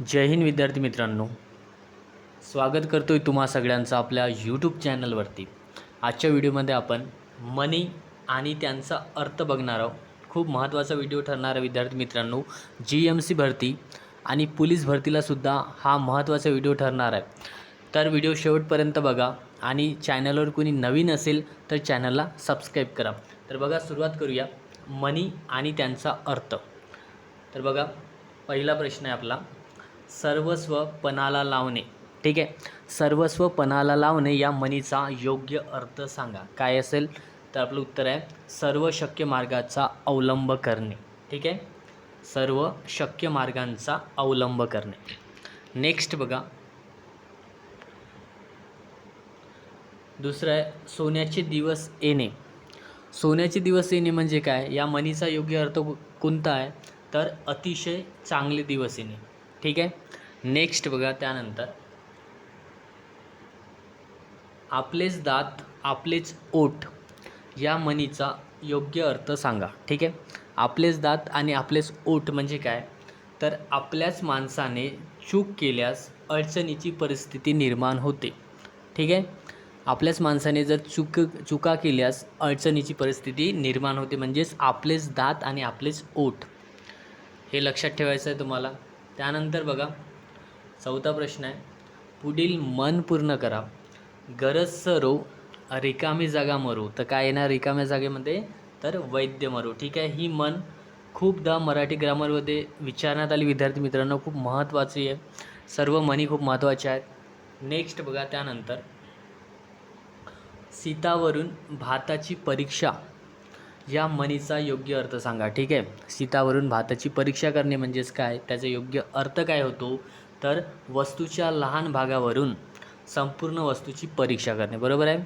जय हिंद विद्यार्थी मित्रांनो. स्वागत करतो आहे तुम्हा सगळ्यांचं आपल्या यूट्यूब चॅनलवरती आजच्या व्हिडिओमध्ये आपण मनी आणि त्यांचा अर्थ बघणार आहोत. खूप महत्त्वाचा व्हिडिओ ठरणार आहे विद्यार्थी मित्रांनो. जी एम सी भरती आणि पोलीस भरतीलासुद्धा हा महत्त्वाचा व्हिडिओ ठरणार आहे. तर व्हिडिओ शेवटपर्यंत बघा आणि चॅनलवर कोणी नवीन असेल तर चॅनलला सबस्क्राईब करा. तर बघा सुरुवात करूया. मनी आणि त्यांचा अर्थ. तर बघा पहिला प्रश्न आहे आपला. सर्वस्व पणाला लावणे. ठीक आहे? सर्वस्व पणाला लावणे या मनीचा योग्य अर्थ सांगा. काय असेल? तर आपलं उत्तर आहे सर्व शक्य मार्गाचा अवलंब करणे. ठीक आहे? सर्व शक्य मार्गांचा अवलंब करणे. नेक्स्ट बघा. दुसरं आहे सोन्याचे दिवस येणे. सोन्याचे दिवस येणे म्हणजे काय? या मनीचा योग्य अर्थ कोणता आहे? तर अतिशय चांगले दिवस येणे. ठीक आहे? नेक्स्ट बघा त्यानंतर. आपलेच दात आपलेच ओठ या मनीचा योग्य अर्थ सांगा. ठीक आहे? आपलेच दात आणि आपलेच ओठ म्हणजे काय? तर आपल्याच माणसाने चूक केल्यास अडचणीची परिस्थिती निर्माण होते. ठीक आहे? आपल्याच माणसाने जर चुक चुका केल्यास अडचणीची परिस्थिती निर्माण होते म्हणजेच आपलेच दात आणि आपलेच ओठ. हे लक्षात ठेवायचं आहे तुम्हाला? त्यानंतर बघा चौथा प्रश्न आहे. पुढील मन पूर्ण करा. गरज सरो रिकामी जागा मरू. तर काय येणार? रिकाम्या जागेमध्ये? तर वैद्य मरू. ठीक आहे? ही मन खूपदा मराठी ग्रामरमध्ये विचारण्यात आली. विद्यार्थी मित्रांनो खूप महत्त्वाची आहे. सर्व मनी खूप महत्त्वाचे आहेत. नेक्स्ट बघा त्यानंतर. सीतावरून भाताची परीक्षा. या मनीचा योग्य अर्थ सांगा. ठीक आहे? सीतावरून भाताची परीक्षा करणे म्हणजेच काय? त्याचा योग्य अर्थ काय होतो? तर वस्तूच्या लहान भागावरून संपूर्ण वस्तूची परीक्षा करणे. बरोबर आहे?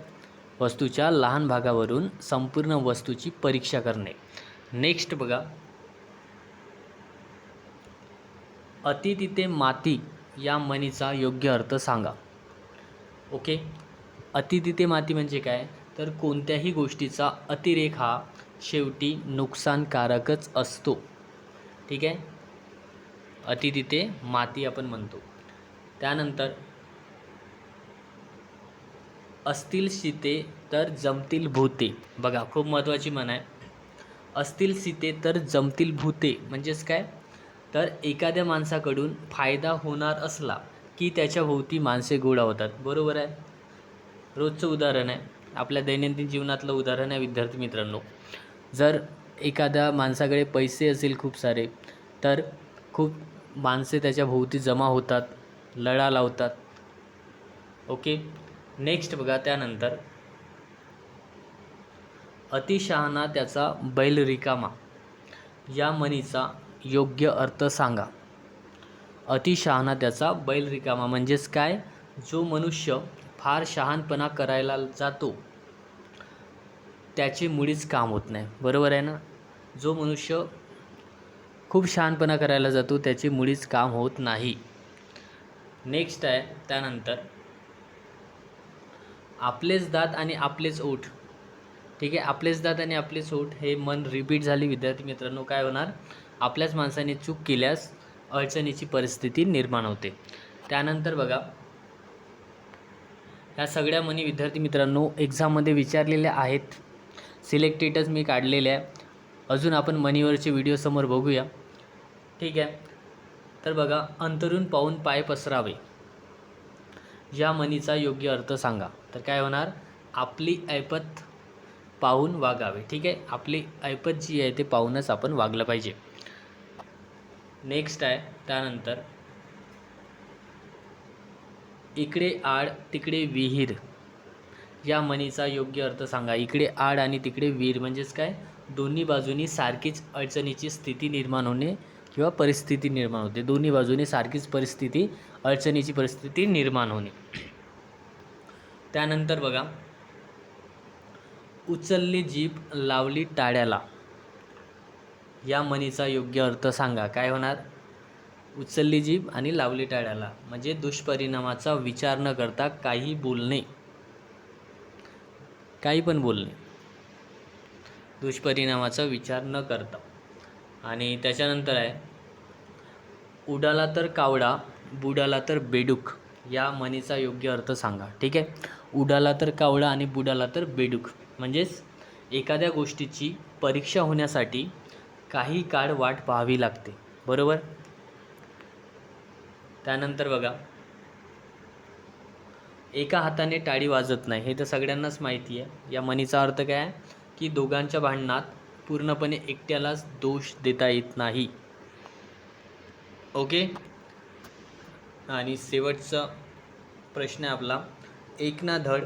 वस्तूच्या लहान भागावरून संपूर्ण वस्तूची परीक्षा करणे. नेक्स्ट बघा. अति तिथे माती या मनीचा योग्य अर्थ सांगा. ओके अति तिथे माती म्हणजे काय? तर कोणत्याही गोष्टीचा अतिरेक हा शेवटी नुकसानकारकच असतो. ठीक आहे? अति तिथे माती आपण म्हणतो. त्यानंतर असतील सीते तर जमतील भूते. बघा खूप महत्त्वाची म्हण आहे. असतील सीते तर जमतील भूते म्हणजेच काय? तर एखाद्या माणसाकडून फायदा होणार असला की त्याच्या भोवती माणसे गोळा होतात. बरोबर आहे? रोजचं उदाहरण आहे. आपल्या दैनंदिन जीवनातलं उदाहरण आहे विद्यार्थी मित्रांनो. जर एखाद्या माणसाकडे पैसे असेल खूप सारे तर खूप माणसे त्याच्या भोवती जमा होतात लढा लावतात. ओके? नेक्स्ट बघा त्यानंतर. अतिशहाणा त्याचा बैल रिकामा या मनीचा योग्य अर्थ सांगा. अतिशहाणा त्याचा बैल रिकामा म्हणजेच काय? जो मनुष्य फार शहाणपणा करायला जातो त्याचे मुळीच काम होत नाही. बरोबर आहे ना? जो मनुष्य खूप शहाणपणा करायला जातो त्याचे मुळीच काम होत नाही. नेक्स्ट आहे त्यानंतर आपलेच दात आणि आपलेच ओठ. ठीक आहे? आपलेच दात आणि आपलेच ओठ हे मन रिपीट झाली. विद्यार्थी मित्रांनो काय होणार? आपल्याच माणसाने चूक केल्यास अडचणीची परिस्थिती निर्माण होते. त्यानंतर बघा ह्या सगळ्या मनी विद्यार्थी मित्रांनो एक्झाममध्ये विचारलेल्या आहेत. सिलेक्टेडच मी काढलेले आहे. अजून आपण मनीवरचे व्हिडिओ समोर बघूया. ठीक आहे. तर बघा अंतरून पाहून पाय पसरावे. या मनीचा योग्य अर्थ सांगा. तर काय होणार? आपली ऐपत पाहून वागावे. ठीक आहे? आपली ऐपत जी आहे ते पाहूनच आपण वागलं पाहिजे. नेक्स्ट आहे त्यानंतर इकडे आड तिकडे विहीर. या मनीचा योग्य अर्थ सांगा. इकडे आड आणि तिकडे वीर म्हणजेच काय? दोन्ही बाजूनी सारखीच अडचणीची स्थिती निर्माण होणे किंवा परिस्थिती निर्माण होते. दोन्ही बाजूनी सारखीच परिस्थिती अडचणीची परिस्थिती निर्माण होणे. त्यानंतर बघा. उचलली जीभ लावली टाळ्याला. या मनीचा योग्य अर्थ सांगा. काय होणार? उचलली जीभ आणि लावली टाळ्याला. म्हणजे दुष्परिणामाचा विचार न करता काही बोलणे. काही पण बोलणे. दुष्परिणामाचा विचार न करता. आणि त्याच्यानंतर आहे उडाला तर कावडा बुडाला तर बेडूक या म्हणीचा योग्य अर्थ सांगा. ठीक आहे? उडाला तर कावडा आणि बुडाला तर बेडूक. म्हणजेच एखाद्या गोष्टीची परीक्षा होण्यासाठी काही काळ वाट पाहावी लागते. बरोबर? त्यानंतर बघा एका हाताने टाळी वाजत नाही हे तर सगळ्यांनाच माहिती आहे. या म्हणीचा अर्थ काय आहे? की दोघांच्या भांडणात पूर्णपणे एकट्यालाच दोष देता येत नाही. ओके? आणि शेवटचा प्रश्न आहे आपला. एक ना धड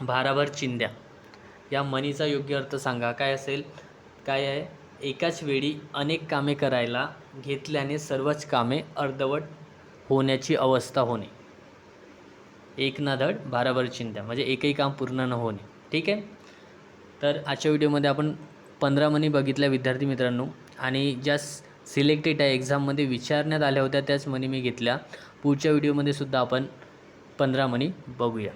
भाराभर चिंध्या. या म्हणीचा योग्य अर्थ सांगा. काय असेल? काय आहे? एकाच वेळी अनेक कामे करायला घेतल्याने सर्वच कामे अर्धवट होण्याची अवस्था होणे. एक ना धड भाराभर चिंता. म्हणजे एकही काम पूर्ण न होणे. ठीक आहे? तर आजच्या व्हिडिओमध्ये आपण पंधरा मनी बघितल्या विद्यार्थी मित्रांनो. आणि ज्या सिलेक्टेड आहे एक्झाममध्ये विचारण्यात आल्या होत्या त्याच मनी मी घेतल्या. पुढच्या व्हिडिओमध्ये सुद्धा आपण पंधरा मनी बघूया.